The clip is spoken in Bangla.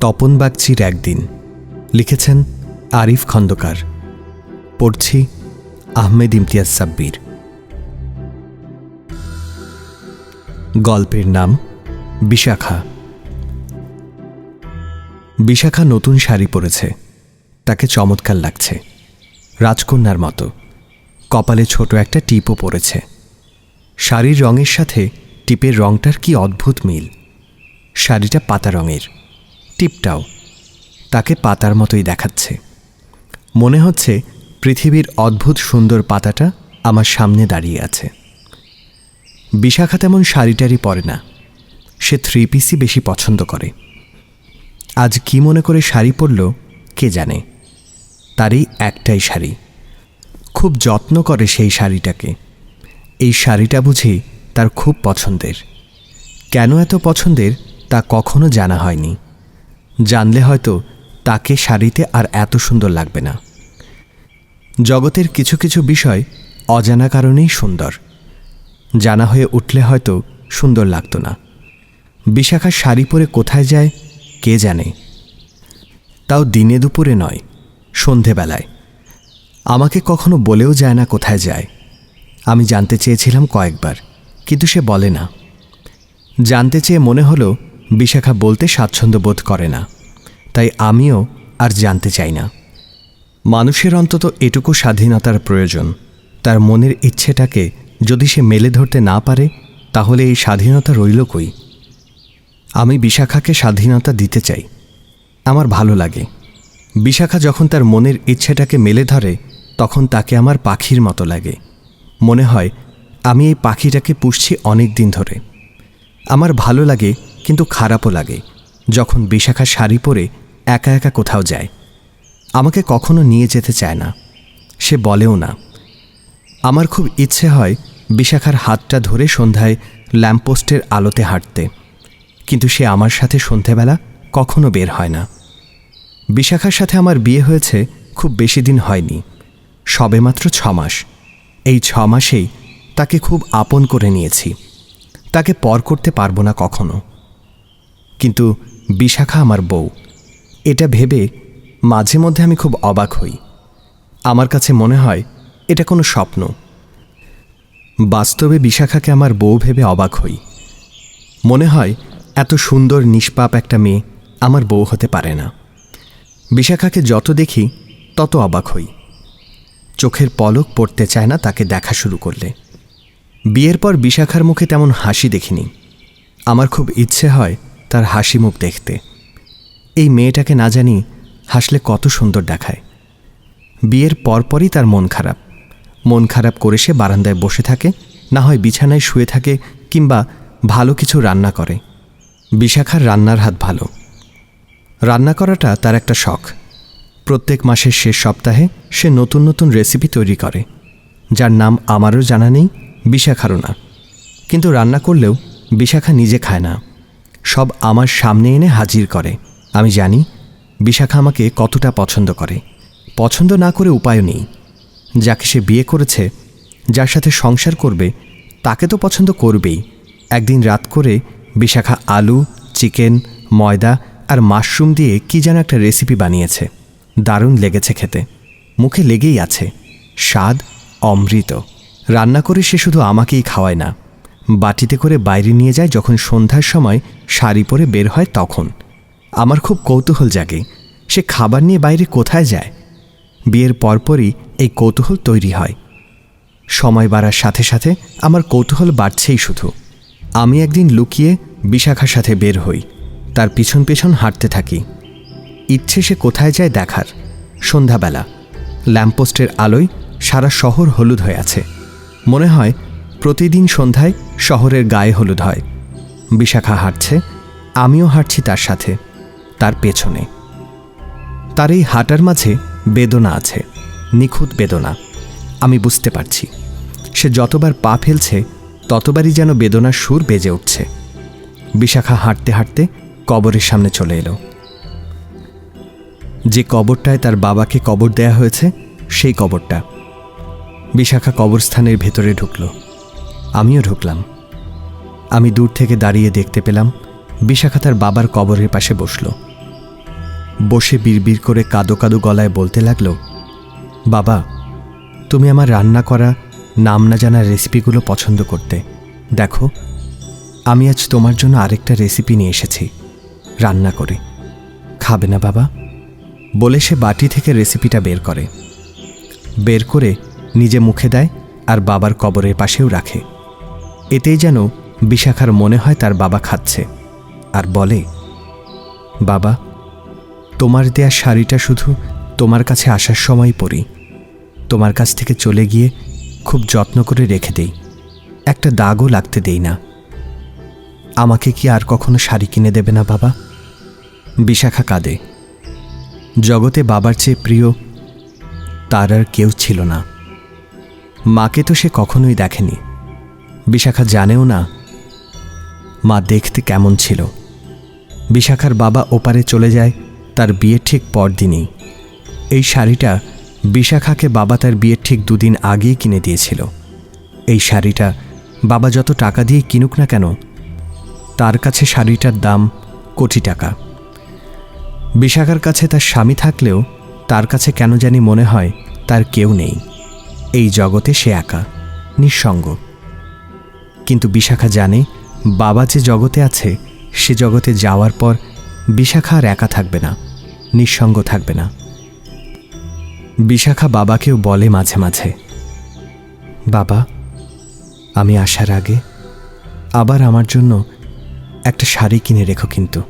তপন বাগচির একদিন। লিখেছেন আরিফ খন্দকার। পড়ছি আহমেদ ইমতিয়াজ সাব্বির। গল্পের নাম বিশাখা। বিশাখা নতুন শাড়ি পরেছে। তাকে চমৎকার লাগছে। রাজকন্যার মতো। কপালে ছোট একটা টিপও পড়েছে শাড়ির রঙের সাথে টিপের রঙটার কি অদ্ভুত মিল। শাড়িটা পাতা রঙের। টিপটাও তাকে পাতার মতোই দেখাচ্ছে। মনে হচ্ছে পৃথিবীর অদ্ভুত সুন্দর পাতাটা আমার সামনে দাঁড়িয়ে আছে। বিশাখা তেমন শাড়িটারি পরে না। সে থ্রি পিসই বেশি পছন্দ করে। আজ কি মনে করে শাড়ি পরল কে জানে। তারই একটাই শাড়ি। খুব যত্ন করে সেই শাড়িটাকে। এই শাড়িটা বুঝি তার খুব পছন্দের। কেন এত পছন্দের তা কখনো জানা হয়নি। জানলে হয়তো তাকে শাড়িতে আর এত সুন্দর লাগবে না। জগতের কিছু কিছু বিষয় অজানা কারণেই সুন্দর। জানা হয়ে উঠলে হয়তো সুন্দর লাগতো না। বিশাখা শাড়ি পরে কোথায় যায়, কে জানে? তাও দিনে দুপুরে নয়, সন্ধেবেলায়। আমাকে কখনো বলেও যায় না কোথায় যায়। আমি জানতে চেয়েছিলাম কয়েকবার, কিন্তু সে বলে না। জানতে চেয়ে মনে হলো বিশাখা বলতে স্বাচ্ছন্দ্য বোধ করে না। তাই আমিও আর জানতে চাই না। মানুষের অন্তত এটুকু স্বাধীনতার প্রয়োজন। তার মনের ইচ্ছেটাকে যদি সে মেলে ধরতে না পারে, তাহলে এই স্বাধীনতা রইল কই? আমি বিশাখাকে স্বাধীনতা দিতে চাই। আমার ভালো লাগে। বিশাখা যখন তার মনের ইচ্ছেটাকে মেলে ধরে, তখন তাকে আমার পাখির মতো লাগে। মনে হয়, আমি এই পাখিটাকে পুষছি অনেক দিন ধরে। আমার ভালো লাগে কিন্তু খারাপও লাগে যখন বিশাখা শাড়ি পরে একা একা কোথাও যায়। আমাকে কখনো নিয়ে যেতে চায় না। সে বলেও না। আমার খুব ইচ্ছে হয় বিশাখার হাতটা ধরে সন্ধ্যায় ল্যাম্পপোস্টের আলোতে হাঁটতে। কিন্তু সে আমার সাথে সন্ধেবেলা কখনো বের হয় না। বিশাখার সাথে আমার বিয়ে হয়েছে খুব বেশি দিন হয়নি। সবেমাত্র ছ মাস। এই ছ মাসেই তাকে খুব আপন করে নিয়েছি। তাকে পর করতে পারব না কখনো। কিন্তু বিশাখা আমার বউ। এটা ভেবে মাঝে মধ্যে আমি খুব অবাক হই। আমার কাছে মনে হয় এটা কোনো স্বপ্ন। বাস্তবে বিশাখাকে আমার বউ ভেবে অবাক হই। মনে হয় এত সুন্দর নিষ্পাপ একটা মেয়ে আমার বউ হতে পারে না। বিশাখাকে যত দেখি তত অবাক হই। চোখের পলক পড়তে চায় না তাকে দেখা শুরু করলে। বিয়ের পর বিশাখার মুখে তেমন হাসি দেখিনি। আমার খুব ইচ্ছে হয় তার হাসি মুখ দেখতে। এই মেয়েটাকে না জানি হাসলে কত সুন্দর দেখায়। বিয়ের পরপরই তার মন খারাপ। মন খারাপ করে সে বারান্দায় বসে থাকে, না হয় বিছানায় শুয়ে থাকে কিংবা ভালো কিছু রান্না করে। বিশাখার রান্নার হাত ভালো। রান্না করাটা তার একটা শখ। প্রত্যেক মাসের শেষ সপ্তাহে সে নতুন নতুন রেসিপি তৈরি করে। যার নাম আমারও জানা নেই, বিশাখারও না। কিন্তু রান্না করলেও বিশাখা নিজে খায় না। সব আমার সামনে এনে হাজির করে। আমি জানি, বিশাখা আমাকে কতটা পছন্দ করে। পছন্দ না করে উপায় নেই। যাকে সে বিয়ে করেছে, যার সাথে সংসার করবে, তাকে তো পছন্দ করবেই। একদিন রাত করে বিশাখা আলু, চিকেন, ময়দা আর মাশরুম দিয়ে কি যেন একটা রেসিপি বানিয়েছে। দারুণ লেগেছে খেতে। মুখে লেগেই আছে। স্বাদ অমৃত। রান্না করে সে শুধু আমাকেই খাওয়ায় না। বাটিতে করে বাইরে নিয়ে যায় যখন সন্ধ্যার সময় শাড়ি পরে বের হয় তখন। আমার খুব কৌতূহল জাগে, সে খাবার নিয়ে বাইরে কোথায় যায়? বিয়ের পরপরই এই কৌতূহল তৈরি হয়। সময় বাড়ার সাথে সাথে আমার কৌতূহল বাড়ছেই শুধু। আমি একদিন লুকিয়ে বিশাখার সাথে বের হই, তার পিছন পেছন হাঁটতে থাকি। ইচ্ছে সে কোথায় যায় দেখার। সন্ধ্যাবেলা, ল্যাম্পপোস্টের আলোয় সারা শহর হলুদ হয়ে আছে। মনে হয় প্রতিদিন সন্ধ্যায় শহরের গায়ে হলুদ হয়। বিশাখা হাঁটছে, আমিও হাঁটছি তার সাথে, তার পেছনে। তার এই হাঁটার মাঝে বেদনা আছে, নিখুঁত বেদনা। আমি বুঝতে পারছি। সে যতবার পা ফেলছে, ততবারই যেন বেদনার সুর বেজে উঠছে। বিশাখা হাঁটতে হাঁটতে কবরের সামনে চলে এলো। যে কবরটায় তার বাবাকে কবর দেয়া হয়েছে, সেই কবরটা। বিশাখা কবরস্থানের ভেতরে ঢুকল। আমিও ঢুকলাম। আমি দূর থেকে দাঁড়িয়ে দেখতে পেলাম বিশাখা তার বাবার কবরের পাশে বসল। বসে বিড়বিড় করে কাদো কাদো গলায় বলতে লাগল, বাবা, তুমি আমার রান্না করা, নাম না জানা রেসিপিগুলো পছন্দ করতে। দেখো, আমি আজ তোমার জন্য আরেকটা রেসিপি নিয়ে এসেছি, রান্না করে। খাবে না বাবা? বলে সে বাটি থেকে রেসিপিটা বের করে। বের করে নিজে মুখে দেয় আর বাবার কবরের পাশেও রাখে। এতেই যেন বিশাখার মনে হয় তার বাবা খাচ্ছে আর বলে, বাবা, তোমার দেয়া শাড়িটা শুধু তোমার কাছে আসার সময় পরি। তোমার কাছ থেকে চলে গিয়ে খুব যত্ন করে রেখে দেই। একটা দাগও লাগতে দেই না। আমাকে কি আর কখনো শাড়ি কিনে দেবে না বাবা? বিশাখা কাঁদে। জগতে বাবার চেয়ে প্রিয় তার আর কেউ ছিল না। মাকে তো সে কখনোই দেখেনি। বিশাখা জানেও না মা দেখতে কেমন ছিল। বিশাখার বাবা ওপারে চলে যায় তার বিয়ের ঠিক পরদিনই। এই শাড়িটা বিশাখাকে বাবা তার বিয়ের ঠিক দুদিন আগেই কিনে দিয়েছিল। এই শাড়িটা বাবা যত টাকা দিয়ে কিনুক না কেন, তার কাছে শাড়িটার দাম কোটি টাকা। বিশাখার কাছে তার স্বামী থাকলেও তার কাছে কেন জানি মনে হয় তার কেউ নেই। এই জগতে সে একা, নিঃসঙ্গ। কিন্তু বিশাখা জানে, বাবা যে জগতে আছে, সে জগতে যাওয়ার পর বিশাখা আর একা থাকবে না, নিঃসঙ্গ থাকবে না। বিশাখা বাবাকেও বলে মাঝে মাঝে, বাবা, আমি আসার আগে আবার আমার জন্য একটা শাড়ি কিনে রেখো কিন্তু।